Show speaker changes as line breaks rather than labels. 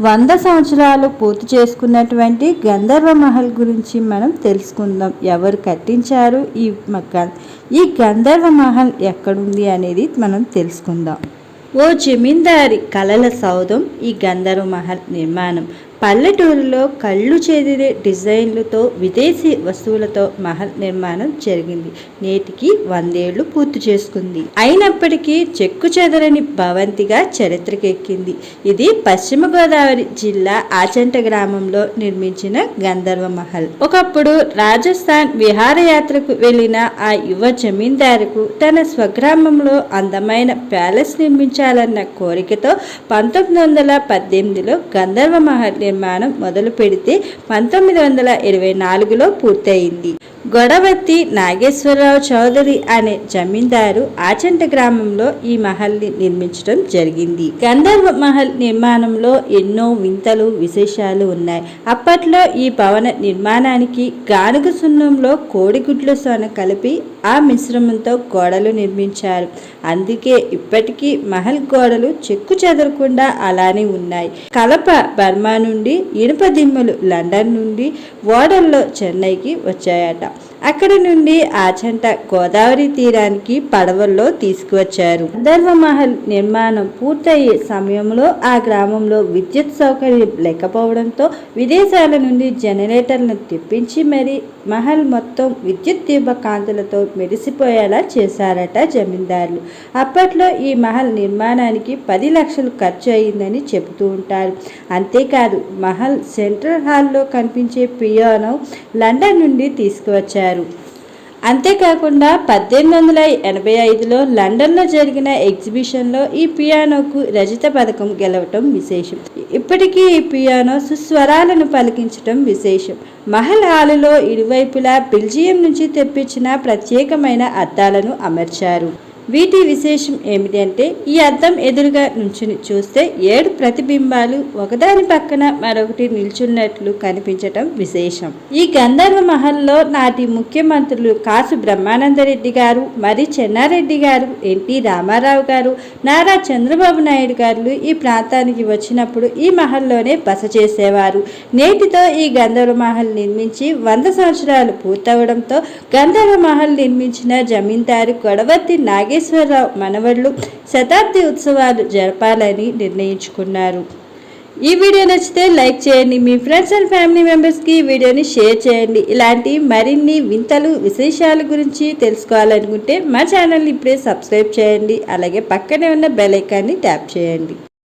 వంద సంవత్సరాలు పూర్తి చేసుకున్నటువంటి గంధర్వ మహల్ గురించి మనం తెలుసుకుందాం. ఎవరు కట్టించారు? ఈ ఈ గంధర్వ మహల్ ఎక్కడుంది అనేది మనం తెలుసుకుందాం. ఓ జమీందారి కలల సౌధం ఈ గంధర్వ మహల్ నిర్మాణం. పల్లెటూరులో కళ్ళు చేదిరే డిజైన్లతో విదేశీ వస్తువులతో మహల్ నిర్మాణం జరిగింది. నేటికి వందేళ్ళు పూర్తి చేసుకుంది. అయినప్పటికీ చెక్కు చెదరని భవంతిగా చరిత్రకెక్కింది. ఇది పశ్చిమ గోదావరి జిల్లా ఆచంట గ్రామంలో నిర్మించిన గంధర్వ మహల్. ఒకప్పుడు రాజస్థాన్ విహారయాత్రకు వెళ్ళిన ఆ యువ జమీందారుకు తన స్వగ్రామంలో అందమైన ప్యాలెస్ నిర్మించాలన్న కోరికతో పంతొమ్మిది వందల పద్దెనిమిదిలో గంధర్వ మహల్ నిర్మాణం మొదలు పెడితే పంతొమ్మిది వందల ఇరవై నాలుగులో పూర్తయింది. గొడవత్తి నాగేశ్వరరావు చౌదరి అనే జమీందారు ఆచంట గ్రామంలో ఈ మహల్ని నిర్మించడం జరిగింది. గంధర్వ మహల్ నిర్మాణంలో ఎన్నో వింతలు విశేషాలు ఉన్నాయి. అప్పట్లో ఈ భవన నిర్మాణానికి గానుగ సున్నంలో కోడిగుడ్ల సొన కలిపి ఆ మిశ్రమంతో గోడలు నిర్మించారు. అందుకే ఇప్పటికీ మహల్ గోడలు చెక్కు చెదరకుండా అలానే ఉన్నాయి. కలప బర్మా నుండి ఇనుప దిమ్మలు లండన్ నుండి ఓడల్లో చెన్నైకి వచ్చాయట. అక్కడి నుండి ఆచంట గోదావరి తీరానికి పడవల్లో తీసుకువచ్చారు. గంధర్వ మహల్ నిర్మాణం పూర్తయ్యే సమయంలో ఆ గ్రామంలో విద్యుత్ సౌకర్యం లేకపోవడంతో విదేశాల నుండి జనరేటర్లను తెప్పించి మరి మహల్ మొత్తం విద్యుత్ దీప కాంతులతో మెరిసిపోయేలా చేశారట జమీందారులు. అప్పట్లో ఈ మహల్ నిర్మాణానికి పది లక్షలు ఖర్చు అయిందని చెబుతూ ఉంటారు. అంతేకాదు మహల్ సెంట్రల్ హాల్లో కనిపించే పియానో లండన్ నుండి తీసుకువచ్చారు. అంతేకాకుండా పద్దెనిమిది వందల ఎనభై ఐదులో లండన్లో జరిగిన ఎగ్జిబిషన్లో ఈ పియానోకు రజిత పథకం గెలవటం విశేషం. ఇప్పటికీ ఈ పియానో సుస్వరాలను పలికించటం విశేషం. మహల్ హాలులో ఇరువైపులా బెల్జియం నుంచి తెప్పించిన ప్రత్యేకమైన అద్దాలను అమర్చారు. వీటి విశేషం ఏమిటంటే ఈ అద్దం ఎదురుగా నుంచుని చూస్తే ఏడు ప్రతిబింబాలు ఒకదాని పక్కన మరొకటి నిల్చున్నట్లు కనిపించటం విశేషం. ఈ గంధర్వ మహల్లో నాటి ముఖ్యమంత్రులు కాసు బ్రహ్మానందరెడ్డి గారు మరి చెన్నారెడ్డి గారు ఎన్టీ రామారావు గారు నారా చంద్రబాబు నాయుడు గారు ఈ ప్రాంతానికి వచ్చినప్పుడు ఈ మహల్లోనే బస చేసేవారు. నేటితో ఈ గంధర్వ మహల్ నిర్మించి వంద సంవత్సరాలు పూర్తవడంతో గంధర్వ మహల్ నిర్మించిన జమీందారు కొడవర్తి నాగేశ్వర నాగేశ్వరరావు మనవళ్ళు శతాబ్ది ఉత్సవాలు జరపాలని నిర్ణయించుకున్నారు. ఈ వీడియో నచ్చితే లైక్ చేయండి. మీ ఫ్రెండ్స్ అండ్ ఫ్యామిలీ మెంబర్స్కి ఈ వీడియోని షేర్ చేయండి. ఇలాంటి మరిన్ని వింతలు విశేషాల గురించి తెలుసుకోవాలనుకుంటే మా ఛానల్ని ఇప్పుడే సబ్స్క్రైబ్ చేయండి. అలాగే పక్కనే ఉన్న బెల్ ఐకాన్ని ట్యాప్ చేయండి.